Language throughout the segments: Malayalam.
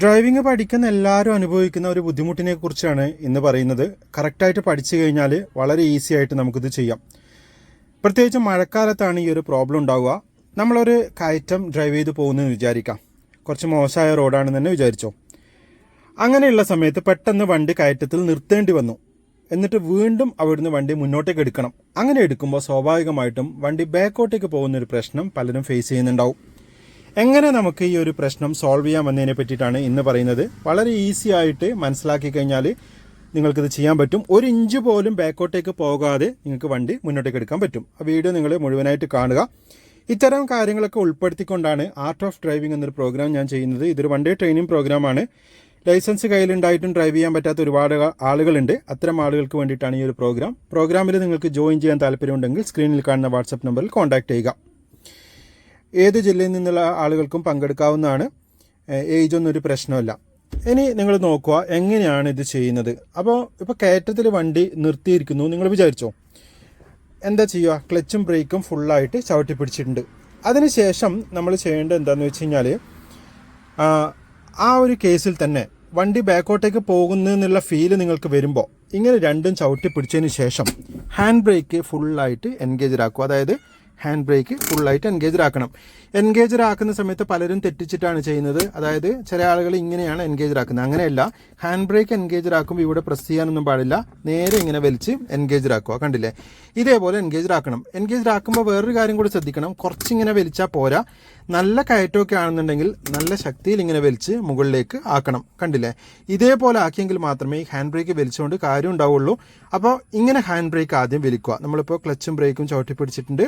ഡ്രൈവിംഗ് പഠിക്കുന്ന എല്ലാവരും അനുഭവിക്കുന്ന ഒരു ബുദ്ധിമുട്ടിനെ കുറിച്ചാണ് ഇന്ന് പറയുന്നത്. കറക്റ്റായിട്ട് പഠിച്ചു കഴിഞ്ഞാൽ വളരെ ഈസി ആയിട്ട് നമുക്കിത് ചെയ്യാം. പ്രത്യേകിച്ച് മഴക്കാലത്താണ് ഈ ഒരു പ്രോബ്ലം ഉണ്ടാവുക. നമ്മളൊരു കയറ്റം ഡ്രൈവ് ചെയ്ത് പോകുന്നതെന്ന് വിചാരിക്കാം. കുറച്ച് മോശമായ റോഡാണെന്ന് തന്നെ വിചാരിച്ചോ. അങ്ങനെയുള്ള സമയത്ത് പെട്ടെന്ന് വണ്ടി കയറ്റത്തിൽ നിർത്തേണ്ടി വന്നു. എന്നിട്ട് വീണ്ടും അവിടുന്ന് വണ്ടി മുന്നോട്ടേക്ക് എടുക്കണം. അങ്ങനെ എടുക്കുമ്പോൾ സ്വാഭാവികമായിട്ടും വണ്ടി ബാക്കോട്ടേക്ക് പോകുന്നൊരു പ്രശ്നം പലരും ഫേസ് ചെയ്യുന്നുണ്ടാവും. എങ്ങനെ നമുക്ക് ഈ ഒരു പ്രശ്നം സോൾവ് ചെയ്യാം എന്നതിനെ പറ്റിയിട്ടാണ് ഇന്ന് പറയുന്നത്. വളരെ ഈസി ആയിട്ട് മനസ്സിലാക്കി കഴിഞ്ഞാൽ നിങ്ങൾക്കിത് ചെയ്യാൻ പറ്റും. ഒരു ഇഞ്ച് പോലും ബാക്കോട്ടേക്ക് പോകാതെ നിങ്ങൾക്ക് വണ്ടി മുന്നോട്ടേക്ക് എടുക്കാൻ പറ്റും. ആ വീഡിയോ നിങ്ങൾ മുഴുവനായിട്ട് കാണുക. ഇത്തരം കാര്യങ്ങളൊക്കെ ഉൾപ്പെടുത്തിക്കൊണ്ടാണ് ആർട്ട് ഓഫ് ഡ്രൈവിംഗ് എന്നൊരു പ്രോഗ്രാം ഞാൻ ചെയ്യുന്നത്. ഇതൊരു വൺ ഡേ ട്രെയിനിങ് പ്രോഗ്രാമാണ് ലൈസൻസ് കയ്യിലുണ്ടായിട്ടും ഡ്രൈവ് ചെയ്യാൻ പറ്റാത്ത ഒരുപാട് ആളുകളുണ്ട്. അത്തരം ആളുകൾക്ക് വേണ്ടിയിട്ടാണ് ഈ ഒരു പ്രോഗ്രാം പ്രോഗ്രാമിൽ നിങ്ങൾക്ക് ജോയിൻ ചെയ്യാൻ താല്പര്യമുണ്ടെങ്കിൽ സ്ക്രീനിൽ കാണുന്ന വാട്സപ്പ് നമ്പറിൽ കോൺടാക്ട് ചെയ്യുക. ഏത് ജില്ലയിൽ നിന്നുള്ള ആളുകൾക്കും പങ്കെടുക്കാവുന്നതാണ്. ഏജ് ഒന്നും ഒരു പ്രശ്നമല്ല. ഇനി നിങ്ങൾ നോക്കുക എങ്ങനെയാണ് ഇത് ചെയ്യുന്നത്? അപ്പോൾ ഇപ്പോൾ കയറ്റത്തിൽ വണ്ടി നിർത്തിയിരിക്കുന്നു നിങ്ങൾ വിചാരിച്ചോ? എന്താ ചെയ്യുക? ക്ലച്ചും ബ്രേക്കും ഫുള്ളായിട്ട് ചവിട്ടി പിടിച്ചിട്ടുണ്ട്. അതിനുശേഷം നമ്മൾ ചെയ്യേണ്ടത് എന്താണെന്ന് വെച്ച് കഴിഞ്ഞാൽ ആ ഒരു കേസിൽ തന്നെ വണ്ടി ബാക്കോട്ടേക്ക് പോകുന്നു എന്നുള്ള ഫീൽ നിങ്ങൾക്ക് വരുമ്പോൾ ഇങ്ങനെ രണ്ടും ചവിട്ടി പിടിച്ചതിന് ശേഷം ഹാൻഡ് ബ്രേക്ക് ഫുള്ളായിട്ട് എൻഗേജ്ഡ് ആക്കുക. അതായത് ഹാൻഡ് ബ്രേക്ക് ഫുള്ളായിട്ട് എൻഗേജർ ആക്കണം. എൻഗേജർ ആക്കുന്ന സമയത്ത് പലരും തെറ്റിച്ചിട്ടാണ് ചെയ്യുന്നത്. അതായത് ചില ആളുകൾ ഇങ്ങനെയാണ് എൻഗേജർ ആക്കുന്നത്. അങ്ങനെയല്ല. ഹാൻഡ് ബ്രേക്ക് എൻഗേജർ ആക്കുമ്പോൾ ഇവിടെ പ്രസ് ചെയ്യാനൊന്നും പാടില്ല. നേരെ ഇങ്ങനെ വലിച്ച് എൻഗേജർ ആക്കുക. കണ്ടില്ലേ? ഇതേപോലെ എൻഗേജർ ആക്കണം. എൻഗേജർ ആക്കുമ്പോൾ വേറൊരു കാര്യം കൂടി ശ്രദ്ധിക്കണം. കുറച്ചിങ്ങനെ വലിച്ചാൽ പോരാ. നല്ല കയറ്റമൊക്കെ ആണെന്നുണ്ടെങ്കിൽ നല്ല ശക്തിയിൽ ഇങ്ങനെ വലിച്ച് മുകളിലേക്ക് ആക്കണം. കണ്ടില്ലേ? ഇതേപോലെ ആക്കിയെങ്കിൽ മാത്രമേ ഈ ഹാൻഡ് ബ്രേക്ക് വലിച്ചുകൊണ്ട് കാര്യം ഉണ്ടാവുള്ളൂ അപ്പോൾ ഇങ്ങനെ ഹാൻഡ് ബ്രേക്ക് ആദ്യം വലിക്കുക. നമ്മളിപ്പോൾ ക്ലച്ചും ബ്രേക്കും ചവിട്ടി പിടിച്ചിട്ടുണ്ട്.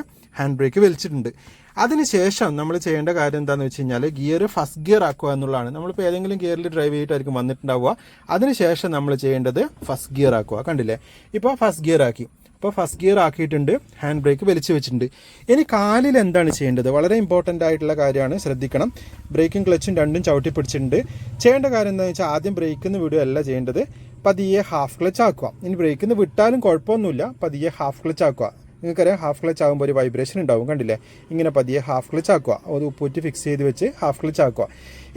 ഹാൻഡ് ബ്രേക്ക് വലിച്ചിട്ടുണ്ട്. അതിനുശേഷം നമ്മൾ ചെയ്യേണ്ട കാര്യം എന്താണെന്ന് വെച്ച് കഴിഞ്ഞാൽ ഗിയർ ഫസ്റ്റ് ഗിയർ ആക്കുക എന്നുള്ളതാണ്. നമ്മളിപ്പോൾ ഏതെങ്കിലും ഗിയറിൽ ഡ്രൈവ് ചെയ്തിട്ടായിരിക്കും വന്നിട്ടുണ്ടാവുക. അതിനുശേഷം നമ്മൾ ചെയ്യേണ്ടത് ഫസ്റ്റ് ഗിയർ ആക്കുക. കണ്ടില്ലേ? ഇപ്പോൾ ഫസ്റ്റ് ഗിയർ ആക്കി. ഇപ്പോൾ ഫസ്റ്റ് ഗിയർ ആക്കിയിട്ടുണ്ട്. ഹാൻഡ് ബ്രേക്ക് വലിച്ചു വെച്ചിട്ടുണ്ട്. ഇനി കാലിൽ എന്താണ് ചെയ്യേണ്ടത്? വളരെ ഇമ്പോർട്ടന്റ് ആയിട്ടുള്ള കാര്യമാണ്. ശ്രദ്ധിക്കണം. ബ്രേക്കും ക്ലച്ചും രണ്ടും ചവിട്ടി പിടിച്ചിട്ടുണ്ട്. ചെയ്യേണ്ട കാര്യം എന്താണെന്ന് വെച്ചാൽ ആദ്യം ബ്രേക്കിൽ നിന്ന് ചെയ്യേണ്ടത്. പതിയെ ഹാഫ് ക്ലച്ച് ആക്കുക. ഇനി ബ്രേക്കിൽ നിന്ന് വിട്ടാലും കുഴപ്പമൊന്നുമില്ല. പതിയെ ഹാഫ് ക്ലച്ച് ആക്കുക. നിങ്ങൾക്കറിയാം ഹാഫ് ക്ലച്ച് ആകുമ്പോൾ ഒരു വൈബ്രേഷൻ ഉണ്ടാവും കണ്ടില്ലേ? ഇങ്ങനെ പതിയെ ഹാഫ് ക്ലച്ച് ആക്കുക. അത് ഉപ്പൂറ്റി ഫിക്സ് ചെയ്ത് വെച്ച് ഹാഫ് ക്ലച്ച് ആക്കുക.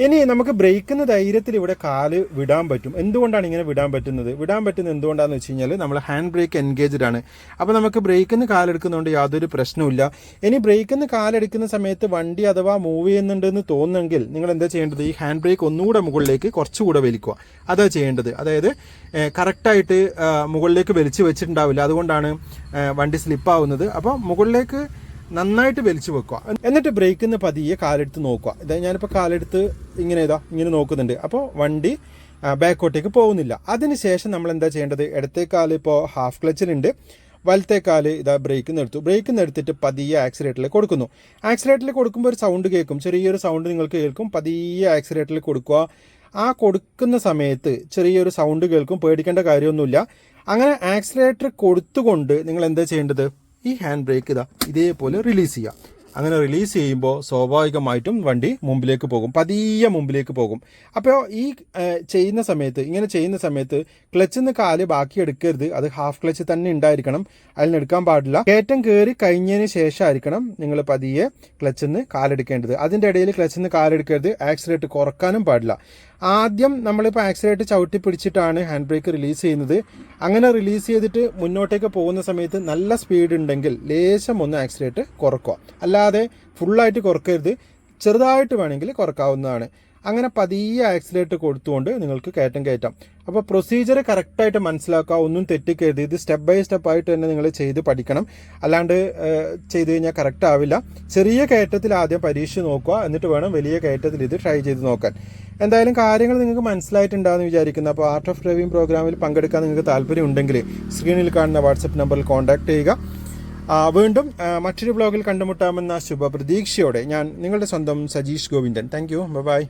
ഇനി നമുക്ക് ബ്രേക്കുന്ന ധൈര്യത്തിൽ ഇവിടെ കാൽ വിടാൻ പറ്റും. എന്തുകൊണ്ടാണ് ഇങ്ങനെ വിടാൻ പറ്റുന്നത്? വിടാൻ പറ്റുന്നത് എന്തുകൊണ്ടാണെന്ന് വെച്ച് കഴിഞ്ഞാൽ നമ്മൾ ഹാൻഡ് ബ്രേക്ക് എൻഗേജ്ഡ് ആണ്. അപ്പോൾ നമുക്ക് ബ്രേക്കിന്ന് കാലെടുക്കുന്നതുകൊണ്ട് യാതൊരു പ്രശ്നവുമില്ല. ഇനി ബ്രേക്കിന്ന് കാലെടുക്കുന്ന സമയത്ത് വണ്ടി അഥവാ മൂവ് ചെയ്യുന്നുണ്ടെന്ന് തോന്നുന്നെങ്കിൽ നിങ്ങൾ എന്താ ചെയ്യേണ്ടത്? ഈ ഹാൻഡ് ബ്രേക്ക് ഒന്നുകൂടെ മുകളിലേക്ക് കുറച്ചുകൂടെ വലിക്കുക. അതാ ചെയ്യേണ്ടത്. അതായത് കറക്റ്റായിട്ട് മുകളിലേക്ക് വലിച്ചു വെച്ചിട്ടുണ്ടാവില്ല. അതുകൊണ്ടാണ് വണ്ടി സ്ലിപ്പാവുന്നത്. അപ്പോൾ മുകളിലേക്ക് നന്നായിട്ട് വലിച്ചു വെക്കുക. എന്നിട്ട് ബ്രേക്കിന്ന് പതിയെ കാലെടുത്ത് നോക്കുക. ഇതാ ഞാനിപ്പോൾ കാലെടുത്ത് ഇങ്ങനെ ഇതാ ഇങ്ങനെ നോക്കുന്നുണ്ട്. അപ്പോൾ വണ്ടി ബാക്കോട്ടേക്ക് പോകുന്നില്ല. അതിനുശേഷം നമ്മൾ എന്താ ചെയ്യേണ്ടത്? ഇടത്തെ ഇപ്പോൾ ഹാഫ് ക്ലച്ചിലുണ്ട് വലത്തെ കാൽ ഇതാ ബ്രേക്ക് നിർത്തും ബ്രേക്ക് നിർത്തിയിട്ട് പതിയെ ആക്സിലേറ്ററിൽ കൊടുക്കുന്നു. ആക്സിലേറ്ററിൽ കൊടുക്കുമ്പോൾ ഒരു സൗണ്ട് കേൾക്കും. ചെറിയൊരു സൗണ്ട് നിങ്ങൾക്ക് കേൾക്കും. പതിയെ ആക്സിലേറ്ററിൽ കൊടുക്കുക. ആ കൊടുക്കുന്ന സമയത്ത് ചെറിയൊരു സൗണ്ട് കേൾക്കും. പേടിക്കേണ്ട കാര്യമൊന്നുമില്ല. അങ്ങനെ ആക്സിലേറ്റർ കൊടുത്തുകൊണ്ട് നിങ്ങൾ എന്താ ചെയ്യേണ്ടത്? ഈ ഹാൻഡ് ബ്രേക്ക് ഇതാ ഇതേപോലെ റിലീസ് ചെയ്യുക അങ്ങനെ റിലീസ് ചെയ്യുമ്പോൾ സ്വാഭാവികമായിട്ടും വണ്ടി മുമ്പിലേക്ക് പോകും. പതിയെ മുമ്പിലേക്ക് പോകും. അപ്പോൾ ഈ ചെയ്യുന്ന സമയത്ത് ഇങ്ങനെ ചെയ്യുന്ന സമയത്ത് ക്ലച്ചിൽ നിന്ന് കാൽ ബാക്കി എടുക്കരുത്. അത് ഹാഫ് ക്ലച്ച് തന്നെ ഉണ്ടായിരിക്കണം. അതിന് എടുക്കാൻ പാടില്ല. കയറ്റം കയറി കഴിഞ്ഞതിന് ശേഷമായിരിക്കണം നിങ്ങൾ പതിയെ ക്ലച്ചിൽ നിന്ന് കാലെടുക്കേണ്ടത്. അതിന്റെ ഇടയിൽ ക്ലച്ചിൽ നിന്ന് കാലെടുക്കരുത്. ആക്സിലേറ്റ് കുറക്കാനും പാടില്ല. ആദ്യം നമ്മളിപ്പോൾ ആക്സിലേറ്റ് ചവിട്ടി പിടിച്ചിട്ടാണ് ഹാൻഡ് ബ്രേക്ക് റിലീസ് ചെയ്യുന്നത്. അങ്ങനെ റിലീസ് ചെയ്തിട്ട് മുന്നോട്ടേക്ക് പോകുന്ന സമയത്ത് നല്ല സ്പീഡ് ഉണ്ടെങ്കിൽ ലേശം ഒന്ന് ആക്സിലേറ്റ് കുറക്കുക. അല്ലാതെ ഫുള്ളായിട്ട് കുറക്കരുത്. ചെറുതായിട്ട് വേണമെങ്കിൽ കുറക്കാവുന്നതാണ്. അങ്ങനെ പതിയെ ആക്സിലേറ്റ് കൊടുത്തുകൊണ്ട് നിങ്ങൾക്ക് കയറ്റം കയറ്റാം. അപ്പോൾ പ്രൊസീജിയർ കറക്റ്റായിട്ട് മനസ്സിലാക്കുക ഒന്നും തെറ്റിക്കരുത്. ഇത് സ്റ്റെപ്പ് ബൈ സ്റ്റെപ്പ് ആയിട്ട് തന്നെ നിങ്ങൾ ചെയ്ത് പഠിക്കണം. അല്ലാണ്ട് ചെയ്ത് കഴിഞ്ഞാൽ കറക്റ്റ് ആവില്ല. ചെറിയ കയറ്റത്തിൽ ആദ്യം പരീക്ഷ നോക്കുക. എന്നിട്ട് വേണം വലിയ കയറ്റത്തിൽ ഇത് ട്രൈ ചെയ്ത് നോക്കാൻ. എന്തായാലും കാര്യങ്ങൾ നിങ്ങൾക്ക് മനസ്സിലായിട്ടുണ്ടാകുമെന്ന് വിചാരിക്കുന്നു. അപ്പോൾ ആർട്ട് ഓഫ് ഡ്രൈവിംഗ് പ്രോഗ്രാമിൽ പങ്കെടുക്കാൻ നിങ്ങൾക്ക് താല്പര്യം ഉണ്ടെങ്കിൽ സ്ക്രീനിൽ കാണുന്ന വാട്സപ്പ് നമ്പറിൽ കോൺടാക്ട് ചെയ്യുക. വീണ്ടും മറ്റൊരു ബ്ലോഗിൽ കണ്ടുമുട്ടാമെന്ന ശുഭപ്രതീക്ഷയോടെ ഞാൻ നിങ്ങളുടെ സ്വന്തം Sajeesh Govindan. Thank you bye